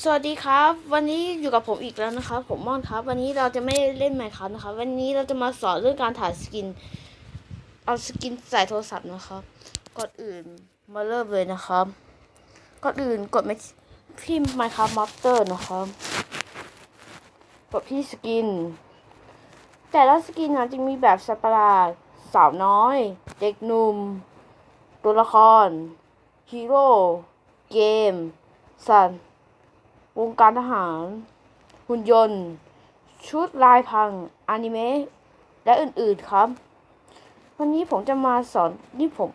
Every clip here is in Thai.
สวัสดีครับ วันนี้อยู่กับผมอีกแล้วนะครับ ผมม่อนครับ วันนี้เราจะไม่เล่นไมค์ครับนะครับวันนี้เราจะมาสอนเรื่องการถ่ายสกิน เอาสกินใส่โทรศัพท์นะครับก่อนอื่นมาเริ่มเลยนะครับก่อนอื่นกดไมาที่ Minecraft Master นะครับกดที่สกิน แต่ละสกินนะจะมีแบบสัประหลาสาวน้อย เด็กหนุ่ม ตัวละครฮีโร่เกมสัตว์ วงการทหาร หุ่นยนต์ ชุดลายพังอนิเมะและอื่นๆครับ วันนี้ผมจะมาสอนนี่ผม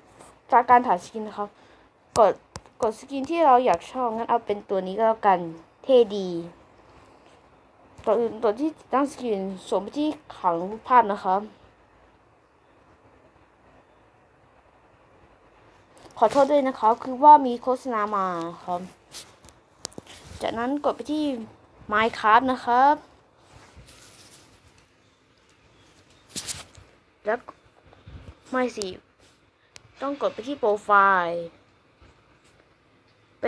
จากการถ่ายสกินนะครับกดกดสกินที่เราอยากชอบงั้นเอาเป็นตัวนี้ก็แล้วกันเท่ดีตัวอื่นตัวที่ตั้งสกินสวมไปที่ขังภาพนะครับขอโทษด้วยนะครับ คือว่ามีโฆษณามาครับ จากนั้นกดไปที่ Minecraft นะครับ แล้วไม่สิ ต้องกดไปที่โปรไฟล์ ไป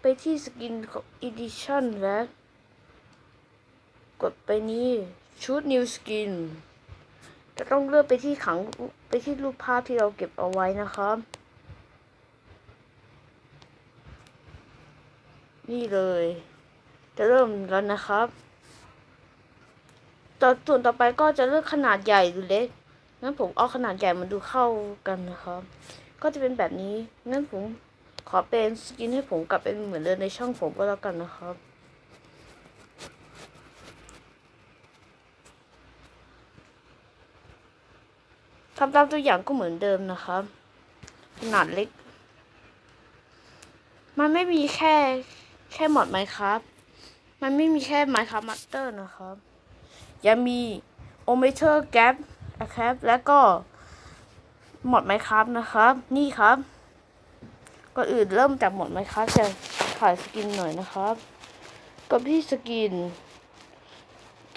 ไปที่สกินของ Edition และกดไปนี้ชุด New Skin จะต้องเลือกไปที่ขังไปที่รูปภาพที่เราเก็บเอาไว้นะครับ นี่เลย จะเริ่มแล้วนะครับต่อส่วนต่อไปก็จะเลือกขนาดใหญ่หรือเล็กงั้นผมเอาขนาดใหญ่มาดูเข้ากันนะครับ ก็จะเป็นแบบนี้ งั้นผมขอเป็นสกินให้ผมกลับเป็นเหมือนเดิมในช่องผมก็แล้วกันนะครับทำตามตัวอย่างก็เหมือนเดิมนะครับ ขนาดเล็ก มันไม่มีแค่ แค่หมดไหมครับ มันไม่มีแค่ Minecraft Master นะครับ ยังมี o m e t e r Gap นะครับ แล้วก็หมดไหมครับนะครับ นี่ครับก่อนอื่นเริ่มจากหมดไหมครับจะถ่ายสกินหน่อยนะครับกดที่สกิน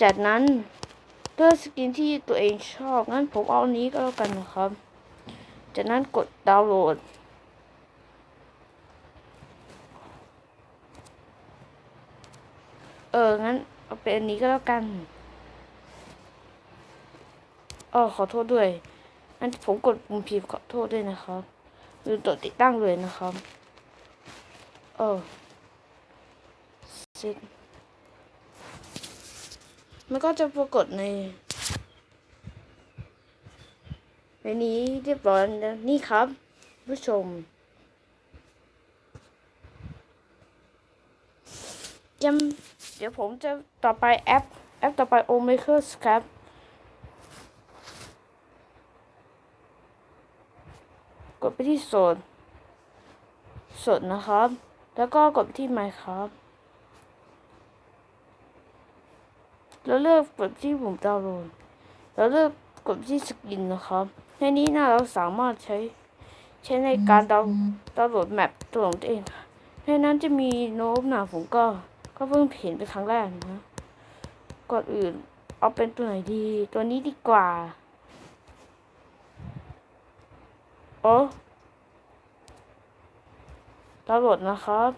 จากนั้นเลือกสกินที่ตัวเองชอบงั้นผมเอาอันนี้ก็แล้วกันนะครับ จากนั้นกดดาวน์โหลด เออ งั้น เอาเป็นอันนี้ก็แล้วกันเออขอโทษด้วยอันผมกดปุ่มผิดขอโทษด้วยนะครับลืมตัวติดตั้งเลยนะครับเออเสร็จมันก็จะปรากฏใน ในนี้เรียบร้อยแล้วนี่ครับ ผู้ชม จำเดี๋ยวผมจะต่อไปแอป แอปต่อไป o m a k e r s ครับกดไปที่โสดโสดนะครับ แล้วก็กดไปที่ Minecraft แล้วเลือกกดที่ปุ่มดาวน์โหลด แล้วเลือกกดที่สกินนะครับ ในนี้นะเราสามารถใช้ใช้ในการดาวน์ดาวน์โหลดแมปตัวของตัวเองในนั้นจะมีโน้มหนาผมก็ ก็เพิ่งเห็นเป็นครั้งแรกนะก่อนอื่น เอาเป็นตัวไหนดี ตัวนี้ดีกว่าโอ้ดาวน์โหลดนะครับ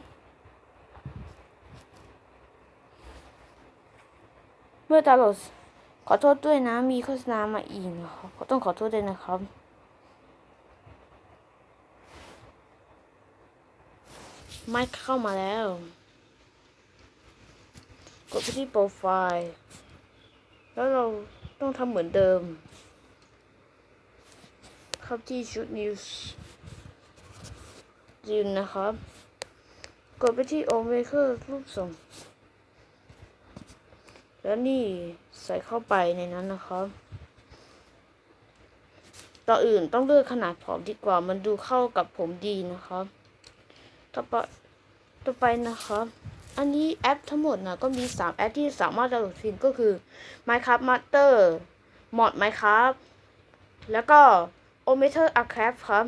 เมื่อดาวน์โหลดขอโทษด้วยนะ มีโฆษณามาอีกนะครับขอต้องขอโทษด้วยนะครับไม่เข้ามาแล้ว กดไปที่โปรไฟล์ แล้วเราต้องทำเหมือนเดิม เข้าที่ชุด News ยืนนะครับ กดไปที่ o m a k e r รูปส่งแล้วนี่ใส่เข้าไปในนั้นนะครับต่ออื่นต้องเลือกขนาดผอมดีกว่า มันดูเข้ากับผมดีนะครับ ต่อไปต่อไปนะครับ อันนี้แอปทั้งหมดนะก็มี 3 แอปที่สามารถดาวน์โหลดฟรีก็คือ Minecraft Master Mod Minecraft แล้วก็ o m e t e r Archive ครับ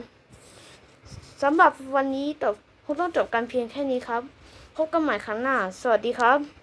สำหรับวันนี้ต่อคงต้องจบการเพียงแค่นี้ครับ พบกันใหม่ครั้งหน้า สวัสดีครับ